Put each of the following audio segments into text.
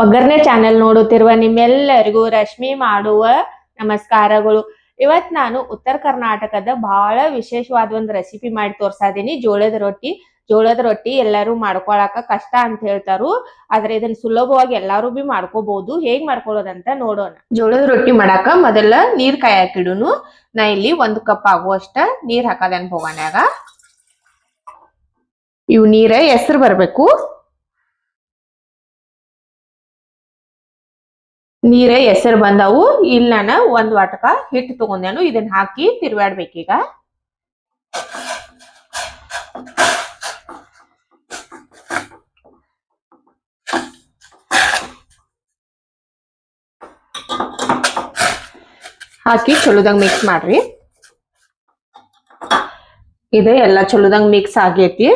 ಒಗ್ಗರಣೆ ಚಾನೆಲ್ ನೋಡುತ್ತಿರುವ ನಿಮ್ಮೆಲ್ಲರಿಗೂ ರಶ್ಮಿ ಮಾಡುವ ನಮಸ್ಕಾರಗಳು. ಇವತ್ ನಾನು ಉತ್ತರ ಕರ್ನಾಟಕದ ಬಹಳ ವಿಶೇಷವಾದ ಒಂದು ರೆಸಿಪಿ ಮಾಡಿ ತೋರ್ಸಾದೀನಿ ಜೋಳದ ರೊಟ್ಟಿ. ಜೋಳದ ರೊಟ್ಟಿ ಎಲ್ಲರೂ ಮಾಡ್ಕೊಳಕ ಕಷ್ಟ ಅಂತ ಹೇಳ್ತಾರು. ಆದ್ರೆ ಇದನ್ನ ಸುಲಭವಾಗಿ ಎಲ್ಲಾರು ಬಿ ಮಾಡ್ಕೋಬಹುದು ಹೇಗ್ ಮಾಡ್ಕೊಳ್ಳೋದಂತ ನೋಡೋಣ. ಜೋಳದ ರೊಟ್ಟಿ ಮಾಡಾಕ ಮೊದಲ ನೀರ್ ಕಾಯಾಕಿಡುನು ನಾ ಇಲ್ಲಿ ಒಂದ್ ಕಪ್ ಆಗುವಷ್ಟ ನೀರ್ ಹಾಕದನ್ ಹೋಗೋಣ ಇವ್ ನೀರ ಹೆಸರು ಬರ್ಬೇಕು. ನೀರ ಹೆಸರು ಬಂದವು. ಇಲ್ಲಿ ನಾನು ಒಂದ್ ವಾಟಕ ಹಿಟ್ಟು ತಗೊಂಡೇನು. ಇದನ್ನ ಹಾಕಿ ತಿರ್ವಾಡ್ಬೇಕೀಗ ಹಾಕಿ ಚಲೋದಂಗ್ ಮಿಕ್ಸ್ ಮಾಡ್ರಿ. ಇದು ಎಲ್ಲ ಚಲೋದಂಗ್ ಮಿಕ್ಸ್ ಆಗೈತಿ.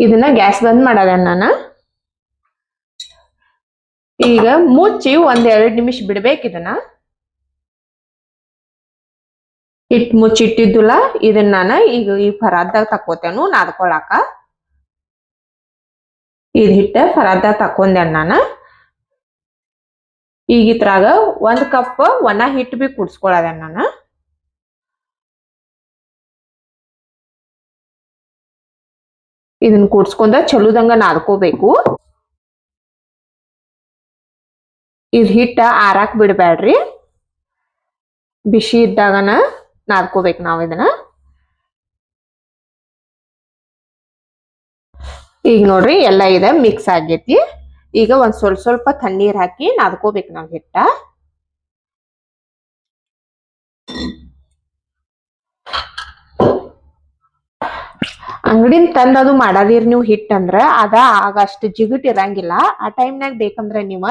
ಇದನ್ನ ಗ್ಯಾಸ್ ಬಂದ್ ಮಾಡೋದ ನಾನು. ಈಗ ಮುಚ್ಚಿ ಒಂದ್ ಎರಡ್ ನಿಮಿಷ ಬಿಡ್ಬೇಕು ಇದನ್ನ ಹಿಟ್ ಮುಚ್ಚಿಟ್ಟಿದ್ದುಲ್ಲ, ಇದನ್ನ ನಾನು ಈಗ ಈ ಫರಾದ್ದಾಗ ತಕ್ಕೋತೇನು ನಾದ್ಕೊಳಕ. ಇದ್ ಹಿಟ್ಟ ಫರಾದ್ದಾಗ ತಕೊಂಡೆ ನಾನು. ಈಗ ಇದ್ರಾಗ ಒಂದ್ ಕಪ್ ಒಣ ಹಿಟ್ಟು ಬಿ ಕುಡ್ಸ್ಕೊಳದೆ ನಾನು. ಇದನ್ನ ಕೂಡ್ಸ್ಕೊಂಡ ಚಲೋದಂಗ ನಾದ್ಕೋಬೇಕು. ಇದ್ ಹಿಟ್ಟ ಆರಾಕ್ ಬಿಡಬೇಡ್ರಿ ಬಿಸಿ ಇದ್ದಾಗನ ನಾದ್ಕೋಬೇಕು ನಾವು ಇದನ್ನ. ಈಗ ನೋಡ್ರಿ ಎಲ್ಲ ಇದೆ ಮಿಕ್ಸ್ ಆಗೈತಿ. ಈಗ ಒಂದ್ ಸ್ವಲ್ಪ ಸ್ವಲ್ಪ ತಣ್ಣೀರ್ ಹಾಕಿ ನಾದ್ಕೋಬೇಕು ನಾವು ಹಿಟ್ಟ. ಅಂಗಡಿನ ತಂದ ಅದು ಮಾಡದಿರ್ ನೀವು ಹಿಟ್ ಅಂದ್ರ ಅದ ಆಗ ಅಷ್ಟು ಜಿಗುಟ್ ಇರಂಗಿಲ್ಲ. ಆ ಟೈಮ್ನಾಗ ಬೇಕಂದ್ರ ನೀವ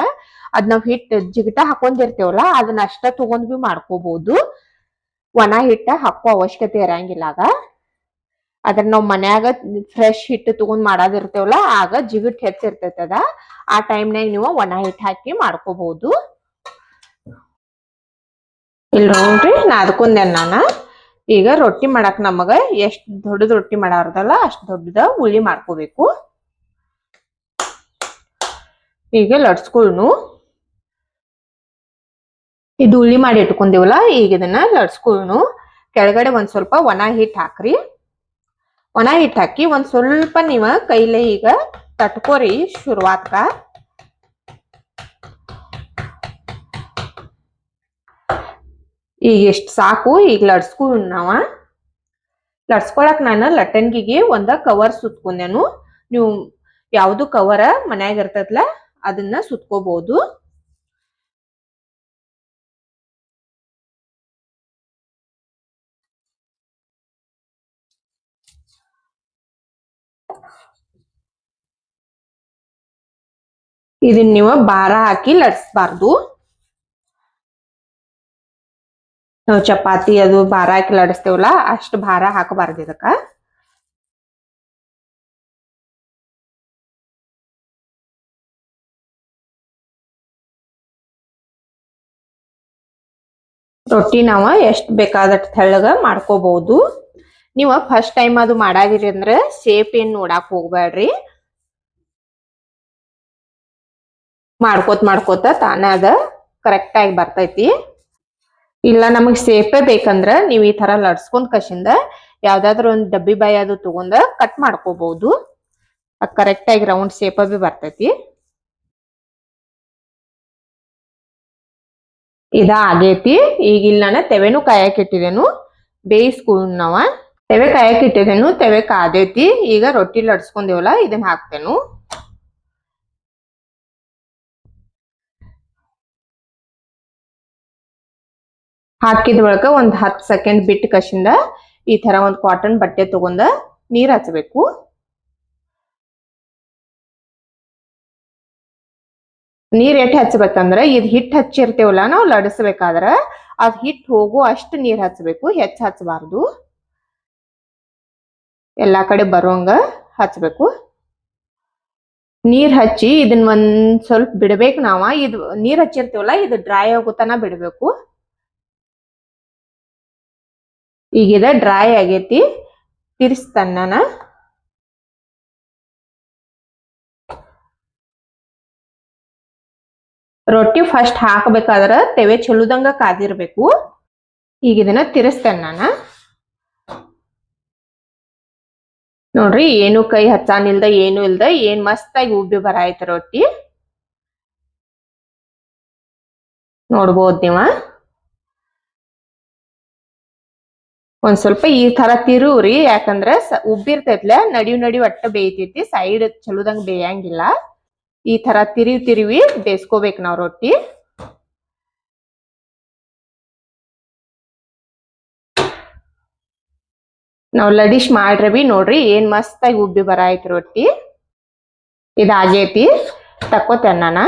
ಅದ್ ನಾವ್ ಹಿಟ್ ಜಿಗಟ ಹಾಕೊಂಡಿರ್ತೇವಲ್ಲ, ಅದನ್ನ ಅಷ್ಟ ತಗೊಂಡ್ ಬಿ ಮಾಡ್ಕೋಬಹುದು ಒಣ ಹಿಟ್ಟ ಹಾಕೋ ಅವಶ್ಯಕತೆ ಇರಂಗಿಲ್ಲ ಆಗ. ಅದ್ರ ನಾವ್ ಮನ್ಯಾಗ ಫ್ರೆಶ್ ಹಿಟ್ಟು ತಗೊಂಡ್ ಮಾಡೋದಿರ್ತೇವಲ್ಲ, ಆಗ ಜಿಗುಟ್ ಹೆಚ್ಚಿರ್ತೈತೆ ಅದ. ಆ ಟೈಮ್ನಾಗ ನೀವು ಒಣ ಹಿಟ್ ಹಾಕಿ ಮಾಡ್ಕೋಬಹುದು ಇಲ್ಲ ನೋಡ್ರಿ ನಾದ್ಕೊಂಡೆ ನಾನ ಈಗ ರೊಟ್ಟಿ ಮಾಡಕ್ ನಮಗ ಎಷ್ಟ್ ದೊಡ್ಡದ ರೊಟ್ಟಿ ಮಾಡಾರ್ದಲ್ಲ ಅಷ್ಟ್ ದೊಡ್ಡದ ಉಳ್ಳಿ ಮಾಡ್ಕೋಬೇಕು. ಈಗ ಲಡ್ಸ್ಕೊಳ್ನು ಇದು ಉಳ್ಳಿ ಮಾಡಿ ಇಟ್ಕೊಂಡಿವಲ್ಲ, ಈಗ ಇದನ್ನ ಲಡ್ಸ್ಕೊಳ್ನು ಕೆಳಗಡೆ ಒಂದ್ ಸ್ವಲ್ಪ ಒಣ ಹಿಟ್ಟು ಹಾಕ್ರಿ. ಒಣ ಹಿಟ್ಟು ಹಾಕಿ ಒಂದ್ ಸ್ವಲ್ಪ ನೀವ ಕೈಲೇ ಈಗ ತಟ್ಕೋರಿ ಶುರುವಾತ್ಕ. ಈಗ ಎಷ್ಟು ಸಾಕು? ಈಗ ಲಡ್ಸ್ಕೊಂಡ್ ನಾವ. ಲಡ್ಸ್ಕೊಳಕ್ ನಾನು ಲಟ್ಟನ್ಗಿಗೆ ಒಂದ ಕವರ್ ಸುತ್ಕೊಂಡೆನು. ನೀವು ಯಾವುದು ಕವರ ಮನ್ಯಾಗ ಇರ್ತೈತ್ಲ ಅದನ್ನ ಸುತ್ಕೋಬಹುದು ಇದನ್ನ ನೀವು ಬಾರ ಹಾಕಿ ಲಡ್ಸ್ಬಾರ್ದು. ನಾವ್ ಚಪಾತಿ ಅದು ಭಾರ ಹಾಕಿ ಲಡಿಸ್ತೇವಲ್ಲ, ಅಷ್ಟು ಭಾರ ಹಾಕಬಾರ್ದು ಇದಕ್ಕ. ರೊಟ್ಟಿ ನಾವ ಎಷ್ಟು ಬೇಕಾದಷ್ಟು ತೆಳ್ಳಗ ಮಾಡ್ಕೋಬಹುದು ನೀವ ಫಸ್ಟ್ ಟೈಮ್ ಅದು ಮಾಡಾಗಿರಿ ಅಂದ್ರೆ ಸೇಫ್ ಏನ್ ನೋಡಾಕ್ ಹೋಗ್ಬೇಡ್ರಿ ಮಾಡ್ಕೋತ ಮಾಡ್ಕೋತ ತಾನೇ ಅದ ಕರೆಕ್ಟ್ ಆಗಿ ಬರ್ತೈತಿ. ಇಲ್ಲ, ನಮಗ್ ಸೇಪೇ ಬೇಕಂದ್ರ ನೀವ್ ಈ ತರ ಲಡ್ಸ್ಕೊಂಡ್ ಕಶಿಂದ ಯಾವ್ದಾದ್ರು ಒಂದ್ ಡಬ್ಬಿ ಬಾಯಿ ಅದು ತಗೊಂಡ ಕಟ್ ಮಾಡ್ಕೋಬಹುದು ಅದ್ ಕರೆಕ್ಟ್ ಆಗಿ ರೌಂಡ್ ಸೇಪ ಬಿ ಬರ್ತೈತಿ. ಇದ ಆಗೇತಿ. ಈಗ ಇಲ್ಲಿ ನಾನು ತೆವೆನು ಕಾಯಕ್ ಇಟ್ಟಿದೇನು. ಬೇಯಿಸ್ಕೊಂಡ್ ನಾವ ತೆವೆ ಕಾಯಕ್ ಇಟ್ಟಿದೇನು, ತೆವೆ ಕಾದೈತಿ. ಈಗ ರೊಟ್ಟಿ ಲಡ್ಸ್ಕೊಂಡೇವಲ್ಲ ಇದನ್ನ ಹಾಕ್ತೇನು. ಹಾಕಿದ ಒಳಗ ಒಂದ್ ಹತ್ತು ಸೆಕೆಂಡ್ ಬಿಟ್ಟು ಕಶಿಂದ ಈ ತರ ಒಂದ್ ಕಾಟನ್ ಬಟ್ಟೆ ತಗೊಂಡ ನೀರ್ ಹಚ್ಚಬೇಕು ನೀರ್ ಎಟ್ಟು ಹಚ್ಚಬೇಕಂದ್ರ ಇದ್ ಹಿಟ್ ಹಚ್ಚಿರ್ತೇವಲ್ಲ ನಾವು ಲಡಿಸ್ಬೇಕಾದ್ರ ಅದ್ ಹಿಟ್ ಹೋಗು ಅಷ್ಟು ನೀರ್ ಹಚ್ಚಬೇಕು ಹೆಚ್ಚ ಹಚ್ಬಾರ್ದು. ಎಲ್ಲಾ ಕಡೆ ಬರೋಂಗ ಹಚ್ಬೇಕು. ನೀರ್ ಹಚ್ಚಿ ಇದನ್ನ ಒಂದ್ ಸ್ವಲ್ಪ ಬಿಡ್ಬೇಕು ನಾವ, ಇದು ನೀರ್ ಹಚ್ಚಿರ್ತೇವಲ್ಲ, ಇದು ಡ್ರೈ ಆಗುತ್ತಾನ ಬಿಡ್ಬೇಕು. ಈಗ ಇದ ಡ್ರೈ ಆಗೈತಿ ತಿರ್ಸ್ತಾನ ರೊಟ್ಟಿ ಫಸ್ಟ್ ಹಾಕಬೇಕಾದ್ರೆ ತೆವೆ ಚೆಲ್ಲುದಂಗ ಕಾದಿರ್ಬೇಕು. ಈಗ ಇದನ್ನ ತಿರ್ಸ್ತೇನೆ ನಾನು ನೋಡ್ರಿ, ಏನು ಕೈ ಹಚ್ಚಾನಿಲ್ದ, ಏನು ಇಲ್ದ, ಏನ್ ಮಸ್ತಾಗಿ ಉಬ್ಬಿ ಬರಾಯ್ತ ರೊಟ್ಟಿ. ನೋಡ್ಬೋದ್ ನೀವ? ಒಂದ್ ಸ್ವಲ್ಪ ಈ ತರ ತಿರುವ್ರಿ, ಯಾಕಂದ್ರ ಉಬ್ಬಿರ್ತೈತ್ಲ, ನಡಿವ್ ನಡಿ ಒಟ್ಟ ಬೇಯ್ತೈತಿ ಸೈಡ್ ಚಲೋದಂಗ್ ಬೇಯಂಗಿಲ್ಲ. ಈ ತರ ತಿರಿವಿ ತಿರಿವಿ ಬೇಯಿಸ್ಕೋಬೇಕು ನಾವ್ ರೊಟ್ಟಿ. ನಾವ್ ಲಡಿಶ್ ಮಾಡ್ರಿ ಬಿ ನೋಡ್ರಿ ಏನ್ ಮಸ್ತಾಗಿ ಉಬ್ಬಿ ಬರಾಯ್ತು ರೊಟ್ಟಿ. ಇದಾಗೈತಿ ತಕ್ಕೋತೇನ್ ನಾನ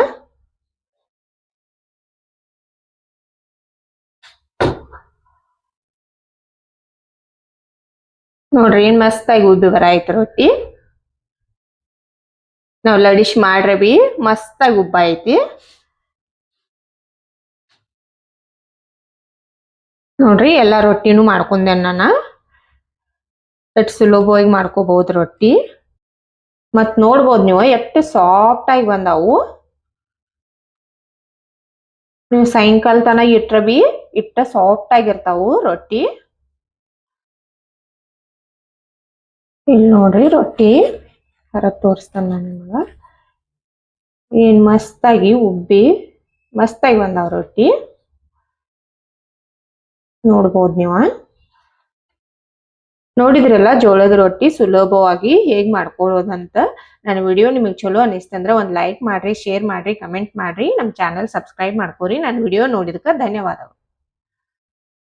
ನೋಡ್ರಿ, ಏನ್ ಮಸ್ತಾಗಿ ಉದ್ದು ಬರಾಯ್ತು ರೊಟ್ಟಿ. ನಾವು ಲಡಿಶ್ ಮಾಡ್ರಿ ಬಿ ಮಸ್ತಾಗಿ ಉಬ್ಬ ಐತಿ. ನೋಡ್ರಿ, ಎಲ್ಲಾ ರೊಟ್ಟಿನೂ ಮಾಡ್ಕೊಂಡೆ ನಾನು. ಎಷ್ಟು ಸುಲಭವಾಗಿ ಮಾಡ್ಕೋಬಹುದು ರೊಟ್ಟಿ. ಮತ್ ನೋಡ್ಬೋದು ನೀವು, ಎಷ್ಟು ಸಾಫ್ಟ್ ಆಗಿ ಬಂದಾವು. ನೀವು ಸಾಯಂಕಾಲ ತನ ಇಟ್ರ ಬಿ ಇಟ್ಟ ಸಾಫ್ಟ್ ಆಗಿರ್ತಾವು ರೊಟ್ಟಿ. ಇಲ್ಲಿ ನೋಡ್ರಿ ರೊಟ್ಟಿ ಹರ ತೋರಿಸ್ತಾನೆ ನಾನು ನಿಮಗ ಏನ್ ಮಸ್ತಾಗಿ ಉಬ್ಬಿ, ಮಸ್ತಾಗಿ ಬಂದಾವ ರೊಟ್ಟಿ. ನೋಡ್ಬೋದು ನೀವ. ನೋಡಿದ್ರಲ್ಲ ಜೋಳದ ರೊಟ್ಟಿ ಸುಲಭವಾಗಿ ಹೇಗ್ ಮಾಡ್ಕೊಳ್ಳೋದಂತ. ನನ್ನ ವಿಡಿಯೋ ನಿಮಗೆ ಚಲೋ ಅನಿಸ್ತಂದ್ರೆ ಒಂದ್ ಲೈಕ್ ಮಾಡ್ರಿ, ಶೇರ್ ಮಾಡ್ರಿ, ಕಮೆಂಟ್ ಮಾಡ್ರಿ. ನಮ್ ಚಾನಲ್ ಸಬ್ಸ್ಕ್ರೈಬ್ ಮಾಡ್ಕೋರಿ. ನನ್ನ ವಿಡಿಯೋ ನೋಡಿದಕ್ಕೆ ಧನ್ಯವಾದಗಳು.